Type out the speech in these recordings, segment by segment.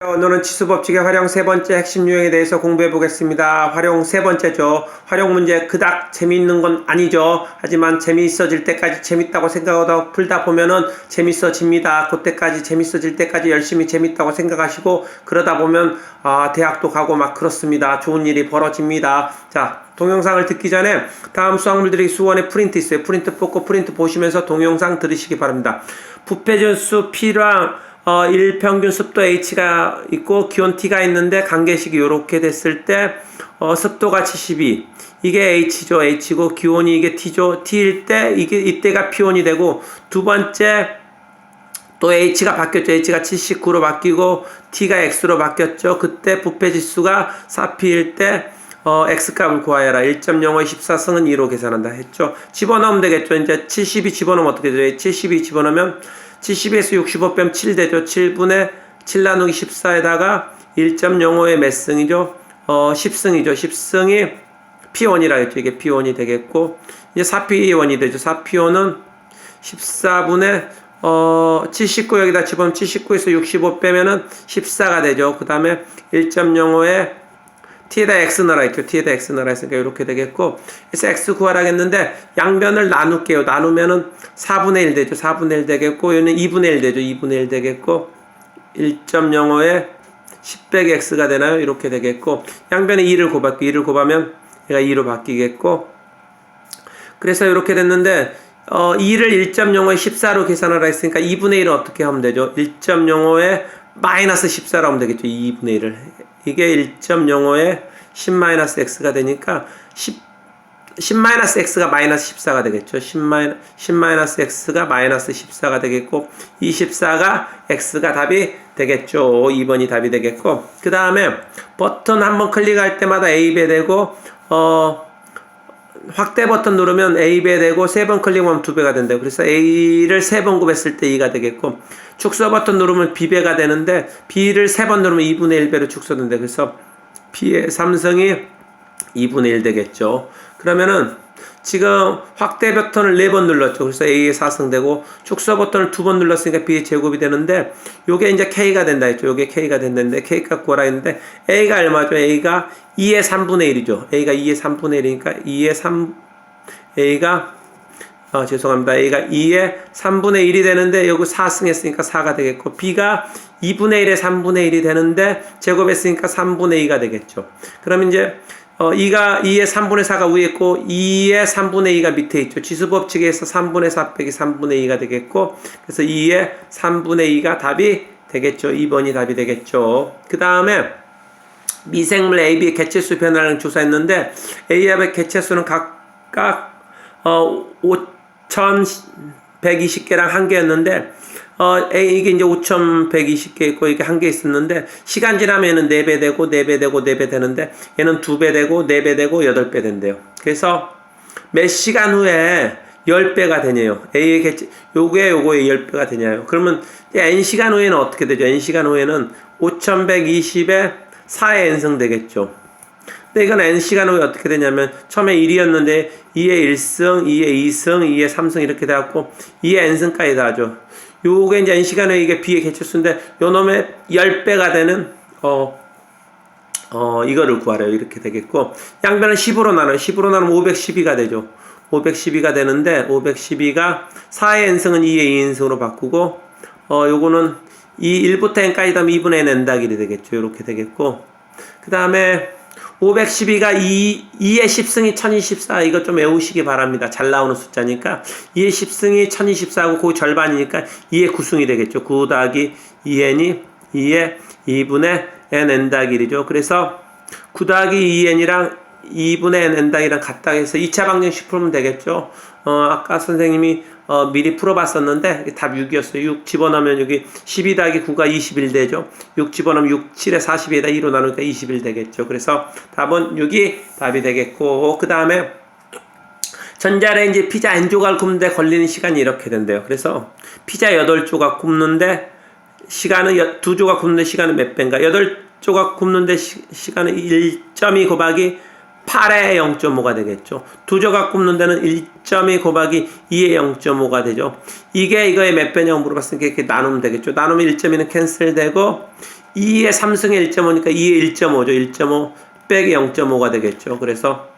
오늘은 치수법칙의 활용 세 번째 핵심 유형에 대해서 공부해 보겠습니다. 활용 세 번째죠. 활용 문제 그닥 재미있는 건 아니죠. 하지만 재미있어질 때까지 재밌다고 생각하다 풀다 보면은 재밌어집니다. 그때까지 재밌어질 때까지 열심히 재밌다고 생각하시고 그러다 보면 아, 대학도 가고 막 그렇습니다. 좋은 일이 벌어집니다. 자, 동영상을 듣기 전에 다음 수학물들이 수원에 프린트 있어요. 프린트 뽑고 프린트 보시면서 동영상 들으시기 바랍니다. 부패전수 P랑 어, 일평균 습도 H가 있고 기온 T가 있는데 관계식이 이렇게 됐을 때 어, 습도가 72 이게 H죠 H고 기온이 이게 T죠 T일 때 이게 이때가 P1이 되고 두 번째 또 H가 바뀌었죠. H가 79로 바뀌고 T가 X로 바뀌었죠. 그때 부패 지수가 4P일 때 어, X값을 구하여라. 1.05의 14승은 2로 계산한다 했죠. 집어넣으면 되겠죠. 이제 72 집어넣으면 어떻게 되죠? 72 집어넣으면 72에서 65 빼면 7 되죠. 7분의 7 나누기 14에다가 1.05의 몇 승이죠? 어, 10승이죠. 10승이 P1이라 했죠. 이게 P1이 되겠고 이제 4P1이 되죠. 4P1은 14분의 어, 79 여기다 집어넣으면 79에서 65 빼면은 14가 되죠. 그 다음에 1.05에 t에다 x 넣어라 했죠. t에다 x 넣어라 했으니까 이렇게 되겠고 그래서 x 구하라 했는데 양변을 나눌게요. 나누면은 4분의 1 되죠. 4분의 1 되겠고 얘는 2분의 1 되죠. 2분의 1 되겠고 1.05에 10 빼기 x가 되나요? 이렇게 되겠고 양변에 2를 곱할게 2를 곱하면 얘가 2로 바뀌겠고 그래서 이렇게 됐는데 어, 2를 1.05에 14로 계산하라 했으니까 2분의 1은 어떻게 하면 되죠? 1.05에 마이너스 14로 하면 되겠죠. 2분의 1을. 이게 1.05에 10 마이너스 x가 되니까 10, 10 마이너스 x가 마이너스 14가 되겠죠. 10 마이너스, 10 마이너스 x가 마이너스 14가 되겠고 24가 x가 답이 되겠죠. 2번이 답이 되겠고 그 다음에 버튼 한번 클릭할 때마다 A 배 되고 어 확대 버튼 누르면 A 배 되고 세 번 클릭하면 두 배가 된대요. 그래서 A를 세 번 곱했을 때 2가 되겠고 축소 버튼 누르면 B배가 되는데 B를 세 번 누르면 2분의 1 배로 축소된대. 그래서 B의 삼성이 2분의 1 되겠죠. 그러면은 지금 확대 버튼을 네번 눌렀죠. 그래서 A의 4승 되고 축소 버튼을 두번 눌렀으니까 B의 제곱이 되는데 요게 이제 K가 된다 했죠. 요게 K가 된다는데 K 값 구하라 했는데 A가 얼마죠? A가 2의 3분의 1이죠. A가 2의 3분의 1이니까 2의 3 A가 어, 죄송합니다. A가 2의 3분의 1이 되는데 여기 4승 했으니까 4가 되겠고 B가 2분의 1의 3분의 1이 되는데 제곱했으니까 3분의 2가 되겠죠. 그럼 이제 어, 2가 2의 3분의 4가 위에 있고 2의 3분의 2가 밑에 있죠. 지수 법칙에서 3분의 4 빼기 3분의 2가 되겠고 그래서 2의 3분의 2가 답이 되겠죠. 2번이 답이 되겠죠. 그 다음에 미생물 A, B의 개체수 변화를 조사했는데 B 개체수는 각각 어, 5,120개랑 한 개였는데 어, 이게 이제 5,120개 있고, 이게 한 개 있었는데, 시간 지나면 얘는 4배 되고, 4배 되고, 4배 되는데, 얘는 2배 되고, 4배 되고, 8배 된대요. 그래서, 몇 시간 후에 10배가 되냐요. A의 개체, 요게 요거의 10배가 되냐요. 그러면, N시간 후에는 어떻게 되죠? N시간 후에는 5,120에 4의 N승 되겠죠. 근데 이건 N시간 후에 어떻게 되냐면, 처음에 1이었는데, 2의 1승, 2의 2승, 2의 3승 이렇게 돼갖고, 2의 N승까지 다 하죠. 요게 이제 N시간에 이게 B의 개체수인데 요 놈의 10배가 되는 어, 어, 이거를 구하래요. 이렇게 되겠고 양변은 10으로 나눠요. 10으로 나누면 512가 되죠. 512가 되는데 512가 4의 n승은 2의 2인승으로 바꾸고 어, 요거는 이 1부터 n까지 더하면 2분의 n n다 길이 되겠죠. 이렇게 되겠고 그 다음에 512가 2, 2의 10승이 1024. 이거 좀 외우시기 바랍니다. 잘 나오는 숫자니까. 2의 10승이 1024하고 그 절반이니까 2의 9승이 되겠죠. 9 더하기 2n이 2의 2분의 n n 더하기 1이죠. 그래서 9 더하기 2n이랑 2분의 n 더하기랑 같다 해서 2차 방정식 풀면 되겠죠. 어, 아까 선생님이 어, 미리 풀어봤었는데 답 6이었어요. 6 집어넣으면 여기 12 더하기 9가 21 되죠. 6 집어넣으면 6, 7에 42에다 2로 나누니까 21 되겠죠. 그래서 답은 6이 답이 되겠고 그 다음에 전자레인지 피자 한 조각 굽는데 걸리는 시간이 이렇게 된대요. 그래서 피자 8조각 굽는데 시간은 2조각 굽는데 시간은 몇 배인가? 8조각 굽는데 시, 시간은 1.2 곱하기 8의 0.5가 되겠죠. 두 조각 굽는 데는 1.2 곱하기 2의 0.5가 되죠. 이게 이거의 몇 배냐고 물어봤으니까 이렇게 나누면 되겠죠. 나누면 1.2는 캔슬되고 2의 3승의 1.5니까 2의 1.5죠. 1.5 빼기 0.5가 되겠죠. 그래서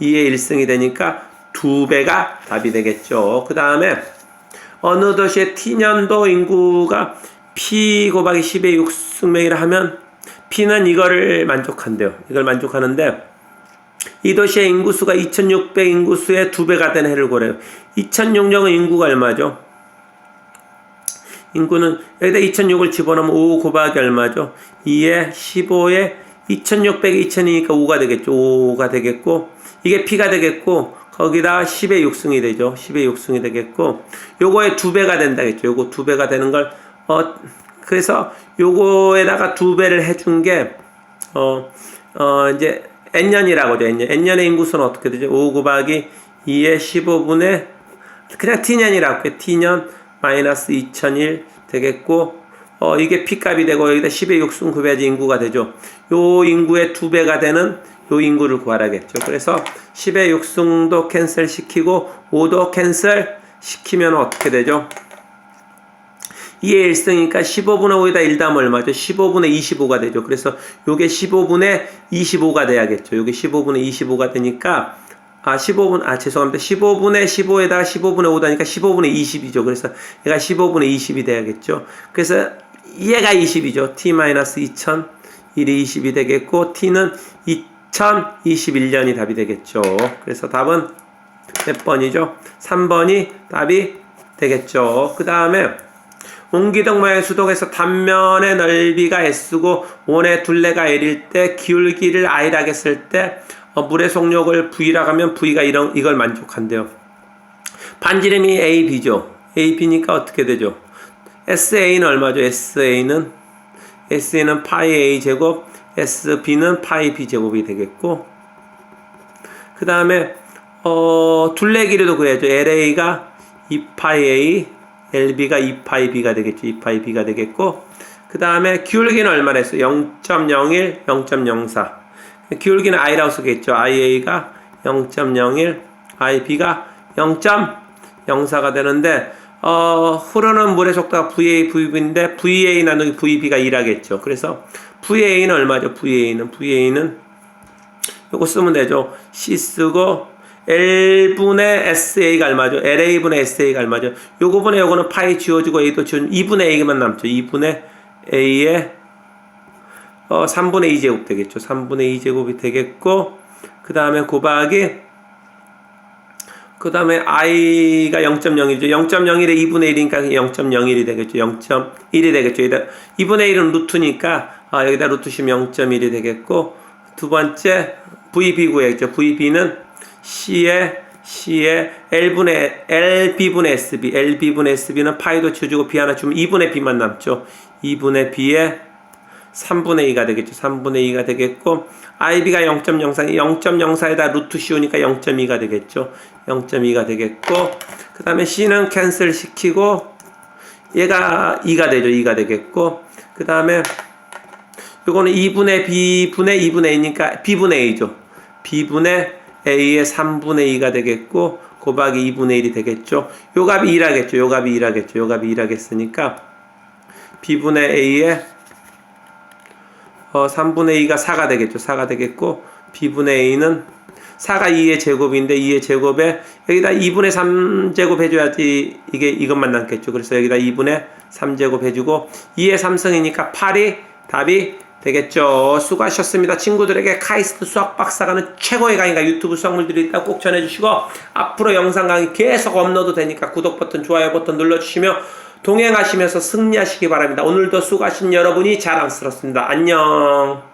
2의 1승이 되니까 2배가 답이 되겠죠. 그 다음에 어느 도시의 T년도 인구가 P 곱하기 10의 6승명이라 하면 P는 이거를 만족한대요. 이걸 만족하는데 이 도시의 인구수가 2600 인구수의 두 배가 되는 해를 고래요. 2006년은 인구가 얼마죠? 인구는 여기다 2006을 집어넣으면 5 곱하기 얼마죠? 2에 15에 2600에 2000이니까 5가 되겠죠. 5가 되겠고 이게 P가 되겠고 거기다 10의 6승이 되죠. 10의 6승이 되겠고 요거의 두 배가 된다겠죠. 요거 두 배가 되는 걸 어 그래서 요거에다가 두 배를 해준 게 어, 어, 이제 n년이라고 하죠. n년. n년의 인구수는 어떻게 되죠? 5 곱하기 2의 15분의 그냥 t년이라고 할게요. t년 마이너스 2001 되겠고 어, 이게 p값이 되고 여기다 10의 6승 9배지 인구가 되죠. 요 인구의 두 배가 되는 요 인구를 구하라겠죠. 그래서 10의 6승도 캔슬 시키고 5도 캔슬 시키면 어떻게 되죠? 2의 1승이니까 15분의 5에다 1다면 얼마죠? 15분의 25가 되죠. 그래서 요게 15분의 25가 돼야겠죠. 요게 15분의 25가 되니까 아 15분 아 죄송합니다. 15분의 15에다가 15분의 5다니까 15분의 20이죠. 그래서 얘가 15분의 20이 돼야겠죠. 그래서 얘가 20이죠. t-2000 1이 20이 되겠고 t는 2021년이 답이 되겠죠. 그래서 답은 몇 번이죠? 3번이 답이 되겠죠. 그 다음에 옹기둥 모양의 수동에서 단면의 넓이가 S고 원의 둘레가 L일 때 기울기를 I라고 했을 때 어, 물의 속력을 V라고 하면 V가 이런, 이걸 만족한대요. 반지름이 AB죠. AB니까 어떻게 되죠? SA는 얼마죠? SA는 SA는 파이 A 제곱, SB는 파이 B 제곱이 되겠고 그 다음에 어, 둘레 길이도 그래야죠. LA가 2파이 A, LB가 2파이 B가 되겠죠. 2파이 B가 되겠고 그 다음에 기울기는 얼마나 했어요? 0.01, 0.04 기울기는 I라고 쓰겠죠. IA가 0.01, IB가 0.04가 되는데 어, 흐르는 물의 속도가 VA, VB인데 VA 나누기 VB가 1하겠죠. 그래서 VA는 얼마죠? VA는 VA는 요거 쓰면 되죠. C 쓰고 L분의 SA가 얼마죠? LA분의 SA가 얼마죠? 요거분의 요거는 파이 지워지고 A도 지워지고 2분의 A만 남죠. 2분의 A에 어, 3분의 2제곱 되겠죠. 3분의 2제곱이 되겠고 그 다음에 곱하기 그 다음에 i가 0.01이죠. 0.01에 2분의 1이니까 0.01이 되겠죠. 0.1이 되겠죠. 여기다 2분의 1은 루트니까 아, 여기다 루트 시면 0.1이 되겠고 두 번째 VB 구해야겠죠. VB는 C에 C에 L분의 LB분의 SB LB분의 SB는 파이도 지워주고 B 하나 주면 2분의 B만 남죠. 2분의 B에 3분의 2가 되겠죠. 3분의 2가 되겠고 IB가 0.04, 0.04에다 루트 씌우니까 0.2가 되겠죠. 0.2가 되겠고 그 다음에 C는 캔슬 시키고 얘가 2가 되죠. 2가 되겠고 그 다음에 요거는 2분의 B분의 2분의 A니까 B분의 A죠. B분의 A의 3분의 2가 되겠고 곱하기 2분의 1이 되겠죠. 요 값이 1하겠죠. 요 값이 1하겠죠. 요 값이 1하겠으니까 B분의 A의 어, 3분의 2가 4가 되겠죠. 4가 되겠고 b분의 a는 4가 2의 제곱인데 2의 제곱에 여기다 2분의 3제곱 해줘야지 이게 이것만 남겠죠. 그래서 여기다 2분의 3제곱 해주고 2의 3승이니까 8이 답이 되겠죠. 수고하셨습니다. 친구들에게 카이스트 수학 박사가는 최고의 강의가 유튜브 수학물들이 있다 꼭 전해주시고 앞으로 영상 강의 계속 업로드 되니까 구독 버튼, 좋아요 버튼 눌러주시며 동행하시면서 승리하시기 바랍니다. 오늘도 수고하신 여러분이 자랑스럽습니다. 안녕.